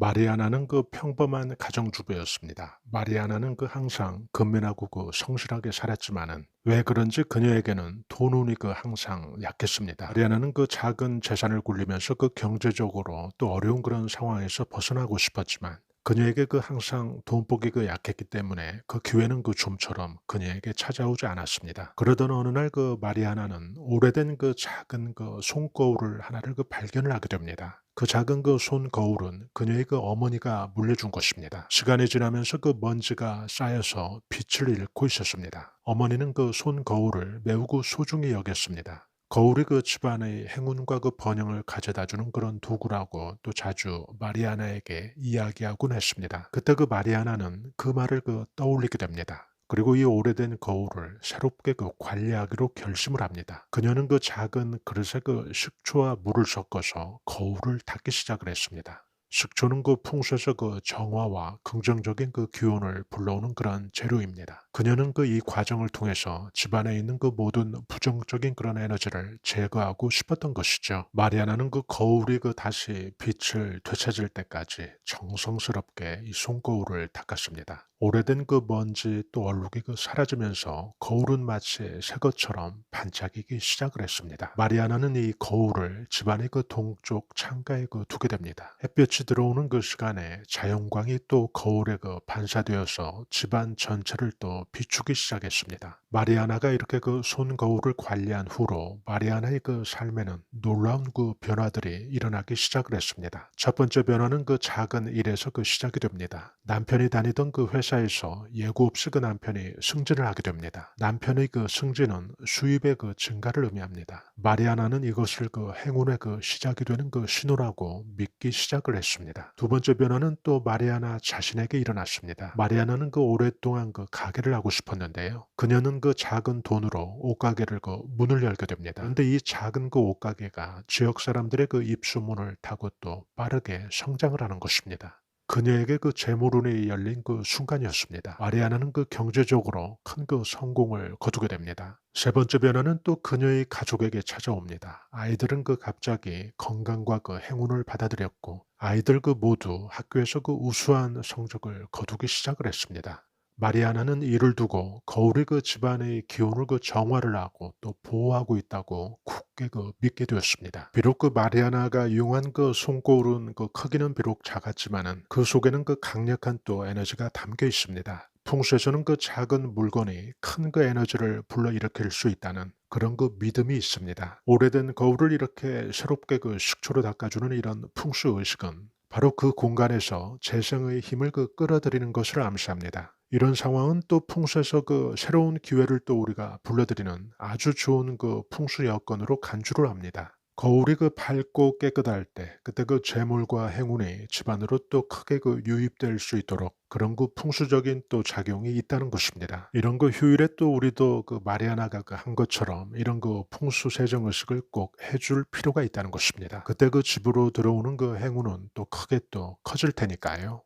마리아나는 그 평범한 가정주부였습니다. 마리아나는 그 항상 근면하고 그 성실하게 살았지만은 왜 그런지 그녀에게는 돈 운이 그 항상 약했습니다. 마리아나는 그 작은 재산을 굴리면서 그 경제적으로 또 어려운 그런 상황에서 벗어나고 싶었지만 그녀에게 그 항상 돈복이 그 약했기 때문에 그 기회는 그 좀처럼 그녀에게 찾아오지 않았습니다. 그러던 어느 날 그 마리아나는 오래된 그 작은 그 손거울을 하나를 그 발견을 하게 됩니다. 그 작은 그 손 거울은 그녀의 그 어머니가 물려준 것입니다. 시간이 지나면서 그 먼지가 쌓여서 빛을 잃고 있었습니다. 어머니는 그 손 거울을 매우 그 소중히 여겼습니다. 거울이 그 집안의 행운과 그 번영을 가져다 주는 그런 도구라고 또 자주 마리아나에게 이야기하곤 했습니다. 그때 그 마리아나는 그 말을 그 떠올리게 됩니다. 그리고 이 오래된 거울을 새롭게 그 관리하기로 결심을 합니다. 그녀는 그 작은 그릇에 그 식초와 물을 섞어서 거울을 닦기 시작을 했습니다. 식초는 그 풍수에서 그 정화와 긍정적인 그 기운을 불러오는 그런 재료입니다. 그녀는 그 이 과정을 통해서 집안에 있는 그 모든 부정적인 그런 에너지를 제거하고 싶었던 것이죠. 마리아나는 그 거울이 그 다시 빛을 되찾을 때까지 정성스럽게 이 손거울을 닦았습니다. 오래된 그 먼지 또 얼룩이 그 사라지면서 거울은 마치 새 것처럼 반짝이기 시작을 했습니다. 마리아나는 이 거울을 집안의 그 동쪽 창가에 그 두게 됩니다. 햇볕이 들어오는 그 시간에 자연광이 또 거울에 그 반사되어서 집안 전체를 또 비추기 시작했습니다. 마리아나가 이렇게 그 손거울을 관리한 후로 마리아나의 그 삶에는 놀라운 그 변화들이 일어나기 시작을 했습니다. 첫 번째 변화는 그 작은 일에서 그 시작이 됩니다. 남편이 다니던 그 회사에서 예고 없이 그 남편이 승진을 하게 됩니다. 남편의 그 승진은 수입의 그 증가를 의미합니다. 마리아나는 이것을 그 행운의 그 시작이 되는 그 신호라고 믿기 시작을 했습니다. 두 번째 변화는 또 마리아나 자신에게 일어났습니다. 마리아나는 그 오랫동안 그 가게를 하고 싶었는데요. 그녀는 그 작은 돈으로 옷가게를 그 문을 열게 됩니다. 그런데 이 작은 그 옷가게가 지역 사람들의 그 입소문을 타고 또 빠르게 성장을 하는 것입니다. 그녀에게 그 재물운이 열린 그 순간이었습니다. 마리아나는 그 경제적으로 큰 그 성공을 거두게 됩니다. 세 번째 변화는 또 그녀의 가족에게 찾아옵니다. 아이들은 그 갑자기 건강과 그 행운을 받아들였고 아이들 그 모두 학교에서 그 우수한 성적을 거두기 시작을 했습니다. 마리아나는 이를 두고 거울이 그 집안의 기운을 그 정화를 하고 또 보호하고 있다고 굳게 그 믿게 되었습니다. 비록 그 마리아나가 이용한 그 손거울은 그 크기는 비록 작았지만은 그 속에는 그 강력한 또 에너지가 담겨 있습니다. 풍수에서는 그 작은 물건이 큰 그 에너지를 불러일으킬 수 있다는 그런 그 믿음이 있습니다. 오래된 거울을 이렇게 새롭게 그 식초로 닦아주는 이런 풍수 의식은 바로 그 공간에서 재생의 힘을 그 끌어들이는 것을 암시합니다. 이런 상황은 또 풍수에서 그 새로운 기회를 또 우리가 불러들이는 아주 좋은 그 풍수 여건으로 간주를 합니다. 거울이 그 밝고 깨끗할 때 그때 그 재물과 행운이 집안으로 또 크게 그 유입될 수 있도록 그런 그 풍수적인 또 작용이 있다는 것입니다. 이런 그 휴일에 또 우리도 그 마리아나가 그 한 것처럼 이런 그 풍수 세정 의식을 꼭 해줄 필요가 있다는 것입니다. 그때 그 집으로 들어오는 그 행운은 또 크게 또 커질 테니까요.